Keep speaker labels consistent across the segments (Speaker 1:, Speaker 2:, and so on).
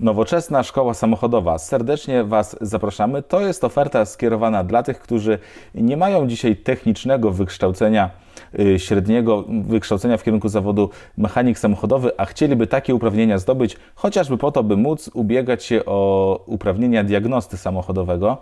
Speaker 1: Nowoczesna Szkoła Samochodowa. Serdecznie Was zapraszamy. To jest oferta skierowana dla tych, którzy nie mają dzisiaj technicznego wykształcenia, y, średniego wykształcenia w kierunku zawodu mechanik samochodowy, a chcieliby takie uprawnienia zdobyć, chociażby po to, by móc ubiegać się o uprawnienia diagnosty samochodowego.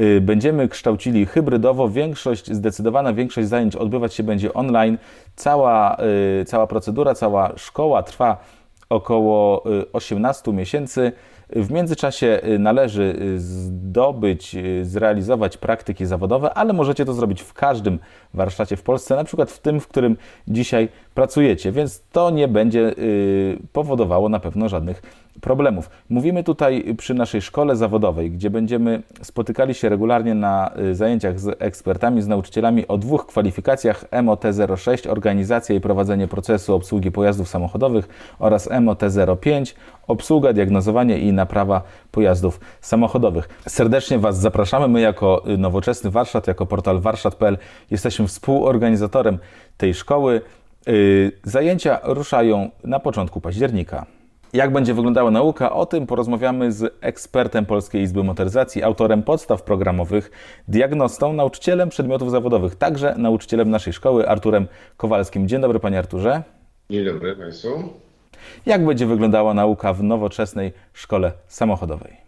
Speaker 1: Y, Będziemy kształcili hybrydowo. Większość, zdecydowana większość zajęć odbywać się będzie online. Cała, y, cała procedura, cała szkoła trwa około y, 18 miesięcy. W międzyczasie y, należy y, zdobyć, y, zrealizować praktyki zawodowe, ale możecie to zrobić w każdym warsztacie w Polsce, na przykład w tym, w którym dzisiaj pracujecie, więc to nie będzie y, powodowało na pewno żadnych problemów. Mówimy tutaj przy naszej szkole zawodowej, gdzie będziemy spotykali się regularnie na y, zajęciach z ekspertami, z nauczycielami o dwóch kwalifikacjach MOT 06 organizacja i prowadzenie procesu obsługi pojazdów samochodowych oraz MOT 05 obsługa, diagnozowanie i naprawa pojazdów samochodowych. Serdecznie Was zapraszamy. My jako y, Nowoczesny Warsztat, jako portal warsztat.pl jesteśmy współorganizatorem tej szkoły. Y, Zajęcia ruszają na początku października. Jak będzie wyglądała nauka? O tym porozmawiamy z ekspertem Polskiej Izby Motoryzacji, autorem podstaw programowych, diagnostą, nauczycielem przedmiotów zawodowych, także nauczycielem naszej szkoły, Arturem Kowalskim. Dzień dobry, panie Arturze.
Speaker 2: Dzień dobry Państwu.
Speaker 1: Jak będzie wyglądała nauka w nowoczesnej szkole samochodowej?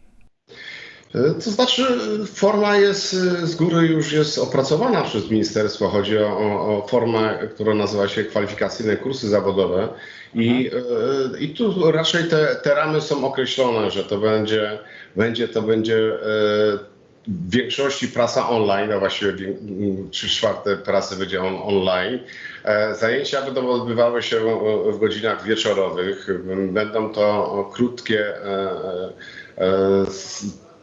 Speaker 2: E, To znaczy, forma jest e, z góry już jest opracowana przez ministerstwo. Chodzi o, o, formę, która nazywa się kwalifikacyjne kursy zawodowe. I, e, i tu raczej te, te ramy są określone, że to będzie, będzie to będzie w większości prasa online, a właściwie trzy czwarte prasy będzie on, online. Zajęcia będą odbywały się w godzinach wieczorowych. Będą to krótkie,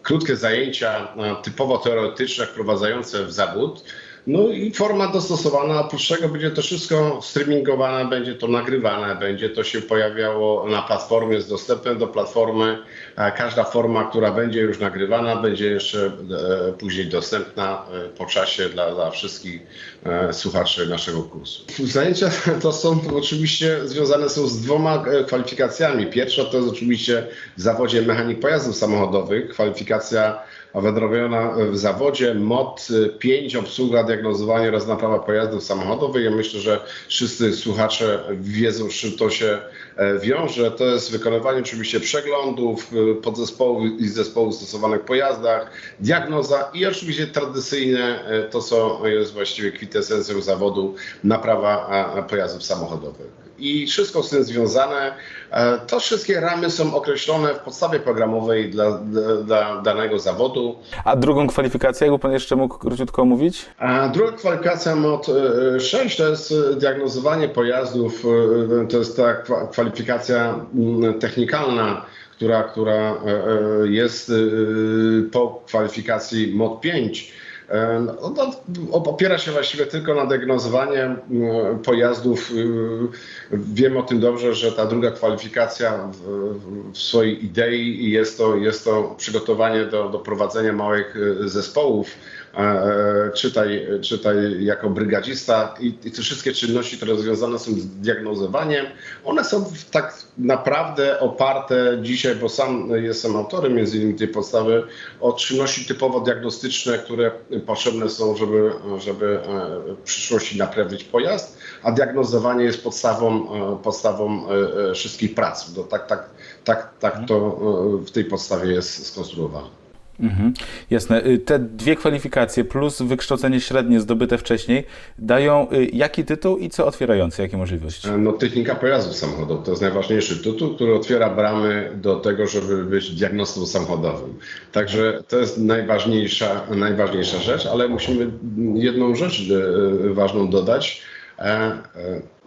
Speaker 2: krótkie zajęcia e, typowo teoretyczne, wprowadzające w zawód. No i forma dostosowana, oprócz tego będzie to wszystko streamingowane, będzie to nagrywane, będzie to się pojawiało na platformie z dostępem do platformy. Każda forma, która będzie już nagrywana, będzie jeszcze e, później dostępna e, po czasie dla, dla wszystkich e, słuchaczy naszego kursu. Zajęcia to są oczywiście związane są z dwoma kwalifikacjami. Pierwsza to jest oczywiście w zawodzie mechanik pojazdów samochodowych, kwalifikacja wydrobiona w zawodzie MOT 5, obsługa, diagnozowanie oraz naprawa pojazdów samochodowych. Ja myślę, że wszyscy słuchacze wiedzą, z czym to się e, wiąże. To jest wykonywanie oczywiście przeglądów e, podzespołów i zespołów stosowanych w pojazdach, diagnoza i oczywiście tradycyjne e, to, co jest właściwie kwintesencją zawodu, naprawa e, pojazdów samochodowych i wszystko z tym związane. E, To wszystkie ramy są określone w podstawie programowej dla, dla, danego zawodu.
Speaker 1: A drugą kwalifikację, jakby pan jeszcze mógł króciutko omówić?
Speaker 2: A druga kwalifikacja MOT 6 to jest e, diagnozowanie pojazdów, e, to jest ta kwa- kwalifikacja mm, technikalna, która, która e, e, jest e, po kwalifikacji MOT 5. E, no, no, opiera się właściwie tylko na diagnozowaniu mm, pojazdów. E, Wiem o tym dobrze, że ta druga kwalifikacja w, w swojej idei jest to, jest to przygotowanie do, do prowadzenia małych e, zespołów. E, e, Czytaj, czytaj jako brygadzista i, i te wszystkie czynności, które związane są z diagnozowaniem, one są tak naprawdę oparte dzisiaj, bo sam jestem autorem między innymi tej podstawy, o czynności typowo diagnostyczne, które potrzebne są, żeby, żeby e, w przyszłości naprawić pojazd, a diagnozowanie jest podstawą, e, podstawą e, wszystkich prac. No, tak, tak, tak, tak to w tej podstawie jest skonstruowane.
Speaker 1: Mhm, jasne. Y, Te dwie kwalifikacje plus wykształcenie średnie zdobyte wcześniej dają y, jaki tytuł i co otwierające, jakie możliwości?
Speaker 2: No, technika pojazdów samochodowych to jest najważniejszy tytuł, który otwiera bramy do tego, żeby być diagnostą samochodowym. Także to jest najważniejsza, najważniejsza rzecz, ale musimy jedną rzecz e, ważną dodać.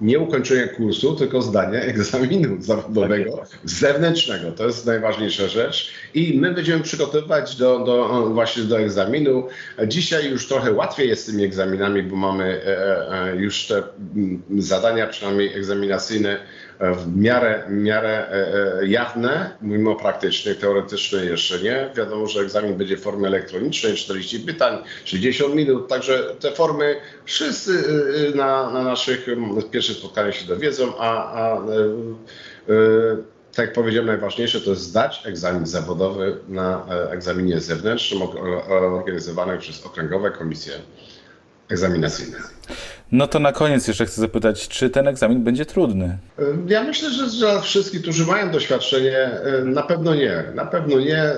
Speaker 2: E, e, Nie ukończenie kursu, tylko zdanie egzaminu zawodowego zewnętrznego. To jest najważniejsza rzecz. I my będziemy przygotowywać do, do, właśnie do egzaminu. Dzisiaj już trochę łatwiej jest z tymi egzaminami, bo mamy e, e, już te mm, zadania, przynajmniej egzaminacyjne, e, w miarę, miarę e, e, jawne, mimo praktycznych, teoretycznych jeszcze nie. Wiadomo, że egzamin będzie w formie elektronicznej, 40 pytań, 60 minut, także te formy wszyscy e, e, na, na naszych mm, spotkaniach się dowiedzą, a, a e, e, tak jak powiedziałem, najważniejsze to jest zdać egzamin zawodowy na e, egzaminie zewnętrznym organizowanym przez okręgowe komisje egzaminacyjne.
Speaker 1: No to na koniec jeszcze chcę zapytać, czy ten egzamin będzie trudny?
Speaker 2: Ja myślę, że dla wszystkich, którzy mają doświadczenie, na pewno nie. Na pewno nie.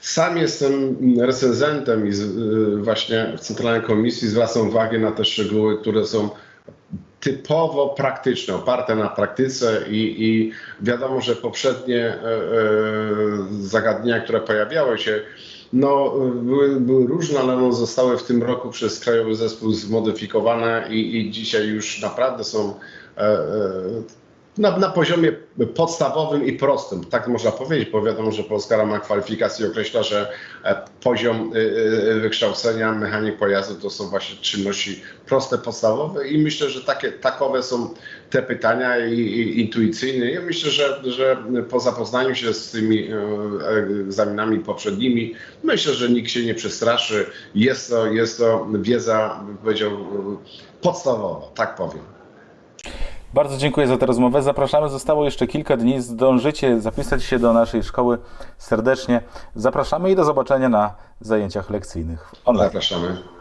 Speaker 2: Sam jestem recenzentem i właśnie w Centralnej Komisji zwracam uwagę na te szczegóły, które są typowo praktyczne, oparte na praktyce i, i wiadomo, że poprzednie e, e, zagadnienia, które pojawiały się, no, były, były różne, ale zostały w tym roku przez Krajowy Zespół zmodyfikowane i, i dzisiaj już naprawdę są e, na, na poziomie podstawowym i prostym, tak można powiedzieć, bo wiadomo, że Polska Rama Kwalifikacji określa, że e, poziom e, e, wykształcenia mechanik pojazdu to są właśnie czynności proste, podstawowe i myślę, że takie, takowe są te pytania i, i intuicyjne. Ja myślę, że, że po zapoznaniu się z tymi egzaminami poprzednimi, myślę, że nikt się nie przestraszy. Jest to, jest to wiedza, powiedział, podstawowa, tak powiem.
Speaker 1: Bardzo dziękuję za tę rozmowę. Zapraszamy. Zostało jeszcze kilka dni. Zdążycie zapisać się do naszej szkoły serdecznie. Zapraszamy i do zobaczenia na zajęciach lekcyjnych online.
Speaker 2: Zapraszamy.